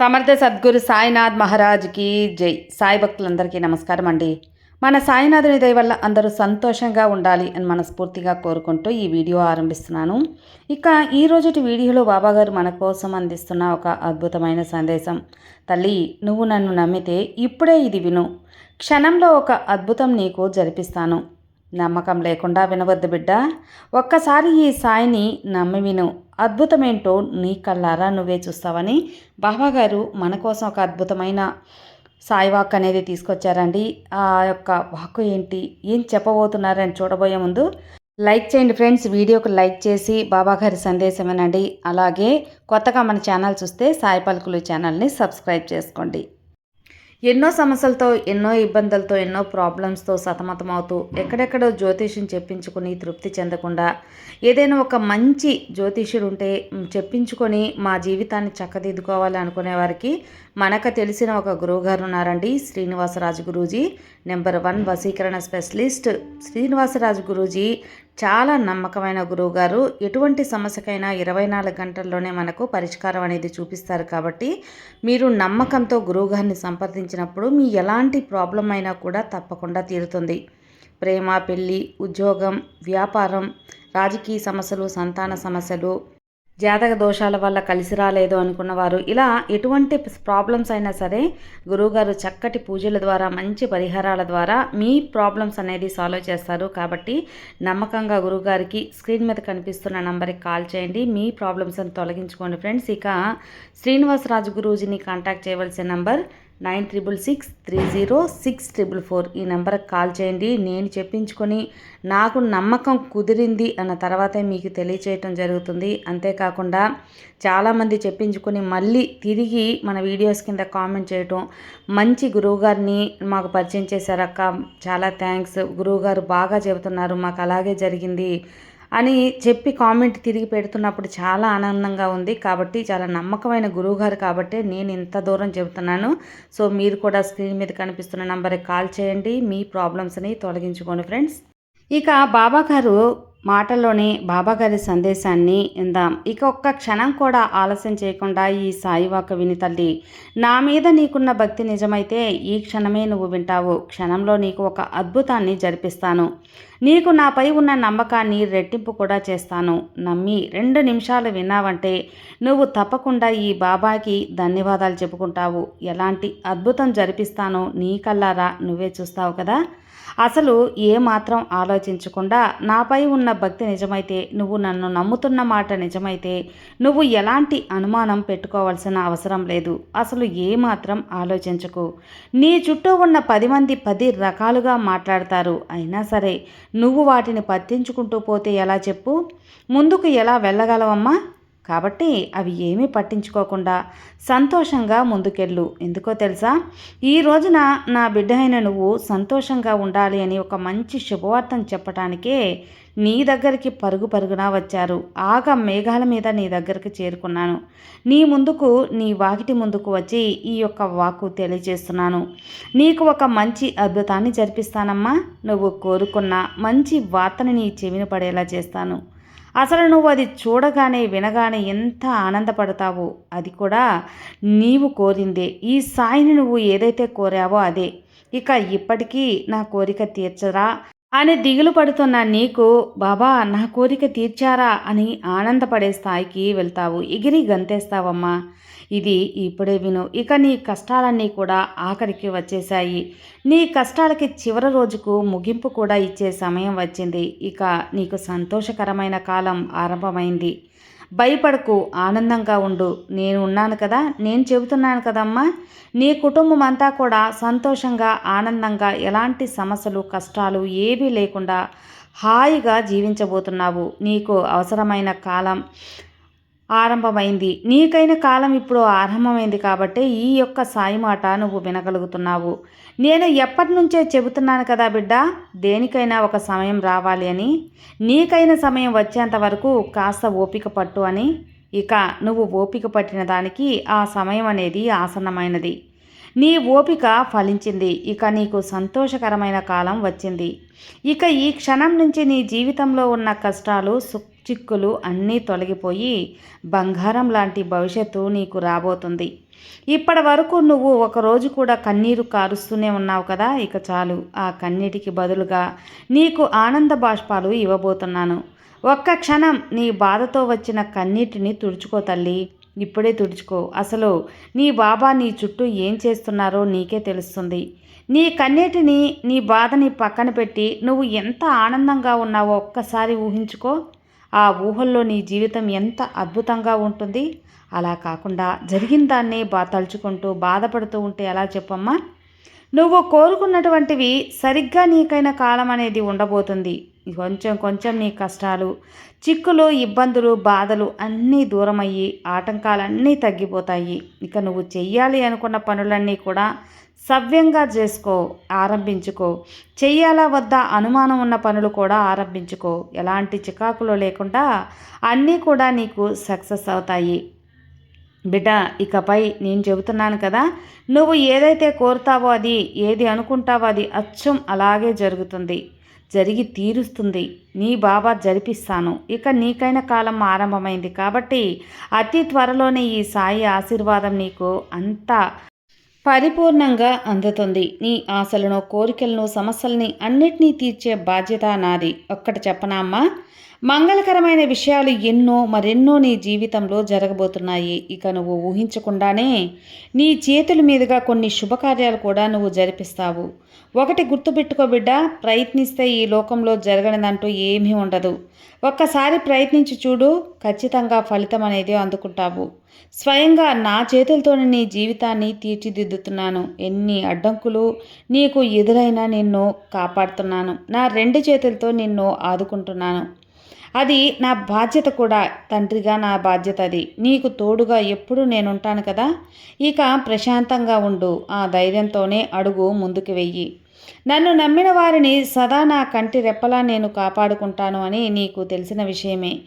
సమర్థ సద్గురు సాయినాథ్ మహారాజ్కి జై. సాయి భక్తులందరికీ నమస్కారం అండి. మన సాయినాథుని దయ వల్ల అందరూ సంతోషంగా ఉండాలి అని మనస్ఫూర్తిగా కోరుకుంటూ ఈ వీడియో ఆరంభిస్తున్నాను. ఇక ఈ రోజుటి వీడియోలో బాబాగారు మన కోసం అందిస్తున్న ఒక అద్భుతమైన సందేశం. తల్లి నువ్వు నన్ను నమ్మితే ఇప్పుడే ఇది విను. క్షణంలో ఒక అద్భుతం నీకు జరిపిస్తాను. నమ్మకం లేకుండా వినవద్దు బిడ్డ. ఒక్కసారి ఈ సాయిని నమ్మి విను. అద్భుతమేంటో నీ కళ్ళారా నువ్వే చూస్తావని బాబాగారు మన కోసం ఒక అద్భుతమైన సాయి వాక్ అనేది తీసుకొచ్చారండి. ఆ యొక్క వాక్ ఏంటి? ఏం చెప్పబోతున్నారని చూడబోయే ముందు లైక్ చేయండి ఫ్రెండ్స్. వీడియోకి లైక్ చేసి బాబాగారి సందేశం వినండి. అలాగే కొత్తగా మన ఛానల్ చూస్తే సాయి పలుకులు ఛానల్ని సబ్స్క్రైబ్ చేసుకోండి. ఎన్నో సమస్యలతో ఎన్నో ఇబ్బందులతో ఎన్నో ప్రాబ్లమ్స్తో సతమతమవుతూ ఎక్కడెక్కడో జ్యోతిష్యం చెప్పించుకుని తృప్తి చెందకుండా ఏదైనా ఒక మంచి జ్యోతిష్యుడు ఉంటే చెప్పించుకొని మా జీవితాన్ని చక్కదిద్దుకోవాలి అనుకునే వారికి మనకు తెలిసిన ఒక గురువుగారు ఉన్నారండి శ్రీనివాసరాజు గురూజీ. నెంబర్ వన్ వసీకరణ స్పెషలిస్ట్ శ్రీనివాసరాజు గురూజీ. చాలా నమ్మకమైన గురువుగారు. ఎటువంటి సమస్యకైనా ఇరవై నాలుగు గంటల్లోనే మనకు పరిష్కారం అనేది చూపిస్తారు కాబట్టి మీరు నమ్మకంతో గురువుగారిని సంప్రదించినప్పుడు మీ ఎలాంటి ప్రాబ్లం అయినా కూడా తప్పకుండా తీరుతుంది. ప్రేమ పెళ్ళి ఉద్యోగం వ్యాపారం రాజకీయ సమస్యలు సంతాన సమస్యలు జాతక దోషాల వల్ల కలిసి రాలేదు అనుకున్నవారు ఇలా ఎటువంటి ప్రాబ్లమ్స్ అయినా సరే గురువుగారు చక్కటి పూజల ద్వారా మంచి పరిహారాల ద్వారా మీ ప్రాబ్లమ్స్ అనేది సాల్వ్ చేస్తారు. కాబట్టి నమ్మకంగా గురువుగారికి స్క్రీన్ మీద కనిపిస్తున్న నంబర్కి కాల్ చేయండి. మీ ప్రాబ్లమ్స్ని తొలగించుకోండి. ఫ్రెండ్స్ ఇక శ్రీనివాసరాజు గురూజీని కాంటాక్ట్ చేయవలసిన number nine triple six three zero six triple four ఈ నెంబర్కి కాల్ చేయండి. నేను చెప్పించుకొని నాకు నమ్మకం కుదిరింది అన్న తర్వాతే మీకు తెలియచేయటం జరుగుతుంది. అంతేకాకుండా చాలామంది చెప్పించుకొని మళ్ళీ తిరిగి మన వీడియోస్ కింద కామెంట్ చేయటం. మంచి గురువుగారిని మాకు పరిచయం చేశారక్క. చాలా థ్యాంక్స్. గురువుగారు బాగా చెబుతున్నారు. మాకు అలాగే జరిగింది. అని చెప్పి కామెంట్ తిరిగి పెడుతున్నప్పుడు చాలా ఆనందంగా ఉంది. కాబట్టి చాలా నమ్మకమైన గురువుగారు కాబట్టి నేను ఇంత దూరం చెబుతున్నాను. సో మీరు కూడా స్క్రీన్ మీద కనిపిస్తున్న నంబర్కి కాల్ చేయండి. మీ ప్రాబ్లమ్స్ని తొలగించుకోండి ఫ్రెండ్స్. ఇక బాబా గారు బాబాగారి సందేశాన్ని ఇందాం ఇక ఒక్క క్షణం కూడా ఆలస్యం చేయకుండా ఈ సాయివాక విని తల్లి నా మీద నీకున్న భక్తి నిజమైతే ఈ క్షణమే నువ్వు వింటావు. క్షణంలో నీకు ఒక అద్భుతాన్ని జరిపిస్తాను. నీకు నాపై ఉన్న నమ్మకాన్ని రెట్టింపు కూడా చేస్తాను. నమ్మి రెండు నిమిషాలు విన్నావంటే నువ్వు తప్పకుండా ఈ బాబాకి ధన్యవాదాలు చెప్పుకుంటావు. ఎలాంటి అద్భుతం జరిపిస్తానో నీ కల్లారా నువ్వే చూస్తావు కదా? అసలు ఏ మాత్రం ఆలోచించకుండా నాపై ఉన్న భక్తి నిజమైతే నువ్వు నన్ను నమ్ముతున్న మాట నిజమైతే నువ్వు ఎలాంటి అనుమానం పెట్టుకోవాల్సిన అవసరం లేదు. అసలు ఏ మాత్రం ఆలోచించకు. నీ చుట్టూ ఉన్న పది మంది పది రకాలుగా మాట్లాడతారు. అయినా సరే నువ్వు వాటిని పట్టించుకుంటూ పోతే ఎలా చెప్పు? ముందుకు ఎలా వెళ్ళగలవమ్మా? కాబట్టి అవి ఏమీ పట్టించుకోకుండా సంతోషంగా ముందుకెళ్ళు. ఎందుకో తెలుసా? ఈ రోజున నా బిడ్డ అయిన నువ్వు సంతోషంగా ఉండాలి అని ఒక మంచి శుభవార్తను చెప్పటానికే నీ దగ్గరికి పరుగు పరుగున వచ్చారు. ఆగ మేఘాల మీద నీ దగ్గరికి చేరుకున్నాను. నీ ముందుకు నీ వాకిటి ముందుకు వచ్చి ఈ యొక్క వాకు తెలియజేస్తున్నాను. నీకు ఒక మంచి అద్భుతాన్ని జరిపిస్తానమ్మా. నువ్వు కోరుకున్న మంచి వార్తని నీ చెవిన పడేలా చేస్తాను. అసలు నువ్వు అది చూడగానే వినగానే ఎంత ఆనందపడతావో? అది కూడా నీవు కోరిందే. ఈ సాయిని నువ్వు ఏదైతే కోరావో అదే. ఇక ఇప్పటికీ నా కోరిక తీర్చరా? అని దిగులు పడుతున్న నీకు బాబా నా కోరిక తీర్చారా? అని ఆనందపడే స్థాయికి వెళ్తావు. ఎగిరి గంతేస్తావమ్మా. ఇది ఇప్పుడే విను. ఇక నీ కష్టాలన్నీ కూడా ఆఖరికి వచ్చేశాయి. నీ కష్టాలకి చివరి రోజుకు ముగింపు కూడా ఇచ్చే సమయం వచ్చింది. ఇక నీకు సంతోషకరమైన కాలం ఆరంభమైంది. భయపడకు ఆనందంగా ఉండు. నేను ఉన్నాను కదా నేను చెబుతున్నాను కదమ్మా. నీ కుటుంబం అంతా కూడా సంతోషంగా ఆనందంగా ఎలాంటి సమస్యలు కష్టాలు ఏవీ లేకుండా హాయిగా జీవించబోతున్నావు. నీకు అవసరమైన కాలం ఆరంభమైంది. నీకైన కాలం ఇప్పుడు ఆరంభమైంది కాబట్టి ఈ యొక్క సాయి మాట నువ్వు వినగలుగుతున్నావు. నేను ఎప్పటి నుంచే చెబుతున్నాను కదా బిడ్డ దేనికైనా ఒక సమయం రావాలి అని. నీకైన సమయం వచ్చేంత వరకు కాస్త ఓపిక పట్టు అని. ఇక నువ్వు ఓపిక పట్టిన దానికి ఆ సమయం అనేది ఆసన్నమైనది. నీ ఓపిక ఫలించింది. ఇక నీకు సంతోషకరమైన కాలం వచ్చింది. ఇక ఈ క్షణం నుంచి నీ జీవితంలో ఉన్న కష్టాలు చిక్కులు అన్నీ తొలగిపోయి బంగారం లాంటి భవిష్యత్తు నీకు రాబోతుంది. ఇప్పటి వరకు నువ్వు ఒకరోజు కూడా కన్నీరు కారుస్తూనే ఉన్నావు కదా ఇక చాలు. ఆ కన్నీటికి బదులుగా నీకు ఆనంద బాష్పాలు ఇవ్వబోతున్నాను. ఒక్క క్షణం నీ బాధతో వచ్చిన కన్నీటిని తుడుచుకో తల్లి. ఇప్పుడే తుడుచుకో. అసలు నీ బాబా నీ చుట్టూ ఏం చేస్తున్నారో నీకే తెలుస్తుంది. నీ కన్నీటిని నీ బాధని పక్కన పెట్టి నువ్వు ఎంత ఆనందంగా ఉన్నావో ఒక్కసారి ఊహించుకో. ఆ ఊహల్లో నీ జీవితం ఎంత అద్భుతంగా ఉంటుంది. అలా కాకుండా జరిగిన దాన్ని బా తలుచుకుంటూ బాధపడుతూ ఉంటే ఎలా చెప్పమ్మా? నువ్వు కోరుకున్నటువంటివి సరిగ్గా నీకైన కాలం అనేది ఉండబోతుంది. కొంచెం కొంచెం నీ కష్టాలు చిక్కులు ఇబ్బందులు బాధలు అన్నీ దూరమయ్యి ఆటంకాలన్నీ తగ్గిపోతాయి. ఇక నువ్వు చెయ్యాలి అనుకున్న పనులన్నీ కూడా సవ్యంగా చేసుకో ఆరంభించుకో. చెయ్యాలా వద్దా అనుమానం ఉన్న పనులు కూడా ఆరంభించుకో. ఎలాంటి చికాకులు లేకుండా అన్నీ కూడా నీకు సక్సెస్ అవుతాయి. బిడ్డ ఇకపై నేను చెబుతున్నాను కదా నువ్వు ఏదైతే కోరుతావో అది ఏది అనుకుంటావో అది అచ్చం అలాగే జరుగుతుంది. జరిగి తీరుస్తుంది. నీ బాబా జరిపిస్తాను. ఇక నీకైన కాలం ఆరంభమైంది కాబట్టి అతి త్వరలోనే ఈ సాయి ఆశీర్వాదం నీకు అంతా పరిపూర్ణంగా అందుతుంది. నీ ఆశలను కోరికలను సమస్యల్ని అన్నిటినీ తీర్చే బాధ్యత నాది. ఒక్కటి చెప్పనా అమ్మా? మంగళకరమైన విషయాలు ఎన్నో మరెన్నో నీ జీవితంలో జరగబోతున్నాయి. ఇక నువ్వు ఊహించకుండానే నీ చేతుల మీదుగా కొన్ని శుభకార్యాలు కూడా నువ్వు జరిపిస్తావు. ఒకటి గుర్తుపెట్టుకో బిడ్డ ప్రయత్నిస్తే ఈ లోకంలో జరగనిదంటూ ఏమీ ఉండదు. ఒక్కసారి ప్రయత్నించి చూడు ఖచ్చితంగా ఫలితం అనేది అందుకుంటావు. స్వయంగా నా చేతులతోనే నీ జీవితాన్ని తీర్చిదిద్దుతున్నాను. ఎన్ని అడ్డంకులు నీకు ఎదురైనా నిన్ను కాపాడుతున్నాను. నా రెండు చేతులతో నిన్ను ఆదుకుంటున్నాను. అది నా బాధ్యత కూడా తండ్రిగా నా బాధ్యత అది. నీకు తోడుగా ఎప్పుడూ నేనుంటాను కదా? ఇక ప్రశాంతంగా ఉండు. ఆ ధైర్యంతోనే అడుగు ముందుకు వెయ్యి. నన్ను నమ్మిన వారిని సదా నా కంటి రెప్పలా నేను కాపాడుకుంటాను అని నీకు తెలిసిన విషయమే.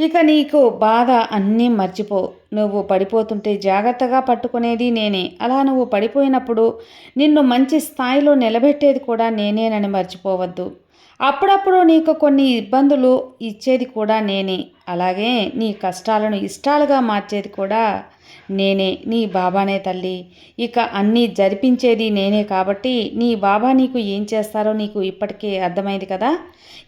ఇక నీకు బాధ అన్నీ మర్చిపో. నువ్వు పడిపోతుంటే జాగ్రత్తగా పట్టుకునేది నేనే. అలా నువ్వు పడిపోయినప్పుడు నిన్ను మంచి స్థాయిలో నిలబెట్టేది కూడా నేనేనని మర్చిపోవద్దు. అప్పుడప్పుడు నీకు కొన్ని ఇబ్బందులు ఇచ్చేది కూడా నేనే. అలాగే నీ కష్టాలను ఇష్టాలుగా మార్చేది కూడా నేనే. నీ బాబానే తల్లి. ఇక అన్నీ జరిపించేది నేనే కాబట్టి నీ బాబా నీకు ఏం చేస్తారో నీకు ఇప్పటికే అర్థమైంది కదా?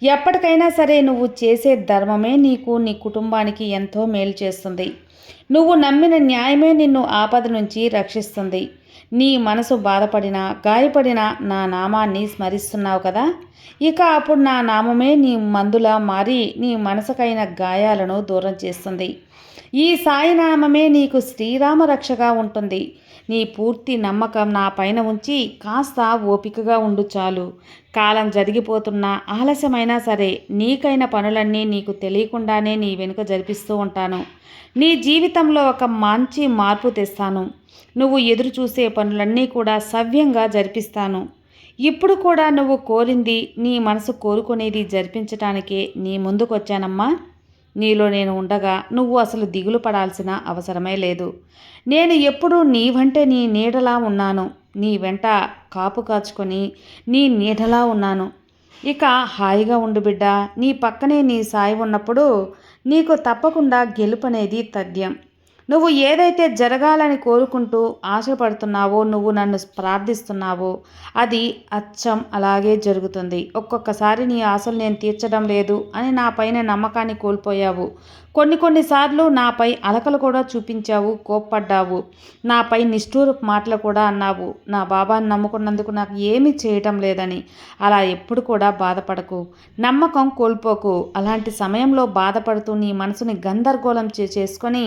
ఎప్పటికైనా సరే నువ్వు చేసే ధర్మమే నీకు నీ కుటుంబానికి ఎంతో మేలు చేస్తుంది. నువ్వు నమ్మిన న్యాయమే నిన్ను ఆపద నుంచి రక్షిస్తుంది. నీ మనసు బాధపడినా గాయపడినా నా నామాన్ని స్మరిస్తున్నావు కదా? ఇక అప్పుడు నా నామమే నీ మందులా మారి నీ మనసుకైన గాయాలను దూరం చేస్తుంది. ఈ సాయినామమే నీకు శ్రీరామ రక్షగా ఉంటుంది. నీ పూర్తి నమ్మకం నా పైన ఉంచి కాస్త ఓపికగా ఉండు చాలు. కాలం జరిగిపోతున్నా ఆలస్యమైనా సరే నీకైన పనులన్నీ నీకు తెలియకుండానే నీ వెనుక జరిపిస్తూ ఉంటాను. నీ జీవితంలో ఒక మంచి మార్పు తెస్తాను. నువ్వు ఎదురు చూసే పనులన్నీ కూడా సవ్యంగా జరిపిస్తాను. ఇప్పుడు కూడా నువ్వు కోరింది నీ మనసు కోరుకునేది జరిపించటానికే నీ ముందుకొచ్చానమ్మా. నీలో నేను ఉండగా నువ్వు అసలు దిగులు పడాల్సిన అవసరమే లేదు. నేను ఎప్పుడూ నీ వెంటే నీ నీడలా ఉన్నాను. నీ వెంట కాపు కాచుకొని నీ నీడలా ఉన్నాను. ఇక హాయిగా ఉండు బిడ్డ. నీ పక్కనే నీ సాయి ఉన్నప్పుడు నీకు తప్పకుండా గెలుపనేది తథ్యం. నువ్వు ఏదైతే జరగాలని కోరుకుంటూ ఆశపడుతున్నావో నువ్వు నన్ను ప్రార్థిస్తున్నావో అది అచ్చం అలాగే జరుగుతుంది. ఒక్కొక్కసారి నీ ఆశలు నేను తీర్చడం లేదు అని నా పైన నమ్మకాన్ని కోల్పోయావు. కొన్ని కొన్నిసార్లు నాపై అలకలు కూడా చూపించావు కోప్పడ్డావు. నాపై నిష్ఠూర మాటలు కూడా అన్నావు. నా బాబాని నమ్ముకున్నందుకు నాకు ఏమీ చేయటం లేదని. అలా ఎప్పుడు కూడా బాధపడకు. నమ్మకం కోల్పోకు. అలాంటి సమయంలో బాధపడుతూ నీ మనసుని గందరగోళం చేసుకొని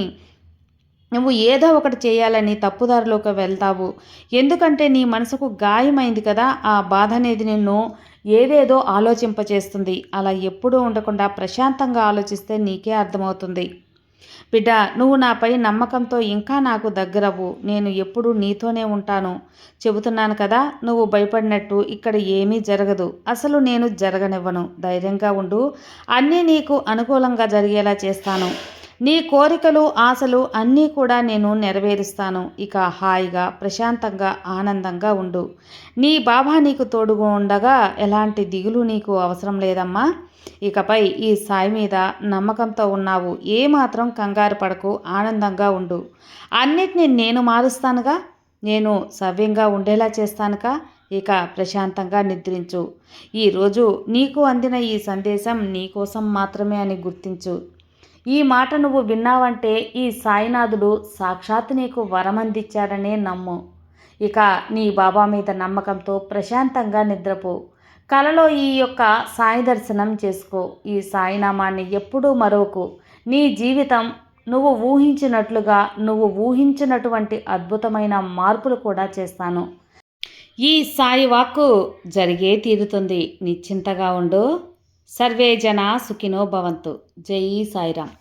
నువ్వు ఏదో ఒకటి చేయాలని తప్పుదారిలోకి వెళ్తావు. ఎందుకంటే నీ మనసుకు గాయమైంది కదా ఆ బాధ అనేది నిన్ను ఏదేదో ఆలోచింపచేస్తుంది. అలా ఎప్పుడూ ఉండకుండా ప్రశాంతంగా ఆలోచిస్తే నీకే అర్థమవుతుంది. బిడ్డ నువ్వు నాపై నమ్మకంతో ఇంకా నాకు దగ్గరవు నేను ఎప్పుడూ నీతోనే ఉంటాను. చెబుతున్నాను కదా నువ్వు భయపడినట్టు ఇక్కడ ఏమీ జరగదు. అసలు నేను జరగనివ్వను. ధైర్యంగా ఉండు. అన్నీ నీకు అనుకూలంగా జరిగేలా చేస్తాను. నీ కోరికలు ఆశలు అన్నీ కూడా నేను నెరవేరుస్తాను. ఇక హాయిగా ప్రశాంతంగా ఆనందంగా ఉండు. నీ బాబా నీకు తోడుగా ఉండగా ఎలాంటి దిగులు నీకు అవసరం లేదమ్మా. ఇకపై ఈ సాయి మీద నమ్మకంతో ఉన్నావు. ఏమాత్రం కంగారు పడకు ఆనందంగా ఉండు. అన్నిటినీ నేను మారుస్తానుగా? నేను సవ్యంగా ఉండేలా చేస్తానుగా? ఇక ప్రశాంతంగా నిద్రించు. ఈరోజు నీకు అందిన ఈ సందేశం నీకోసం మాత్రమే అని గుర్తించు. ఈ మాట నువ్వు విన్నావంటే ఈ సాయినాథుడు సాక్షాత్ నీకు వరమందిచ్చాడనే నమ్ము. ఇక నీ బాబా మీద నమ్మకంతో ప్రశాంతంగా నిద్రపో. కలలో ఈ యొక్క సాయి దర్శనం చేసుకో. ఈ సాయినామాన్ని ఎప్పుడూ మరోకు నీ జీవితం నువ్వు ఊహించినట్లుగా నువ్వు ఊహించినటువంటి అద్భుతమైన మార్పులు కూడా చేస్తాను. ఈ సాయి వాక్కు జరిగే తీరుతుంది. నిశ్చింతగా ఉండు. సర్వే జన సుఖినో భవంతు. జై సాయిరామ్.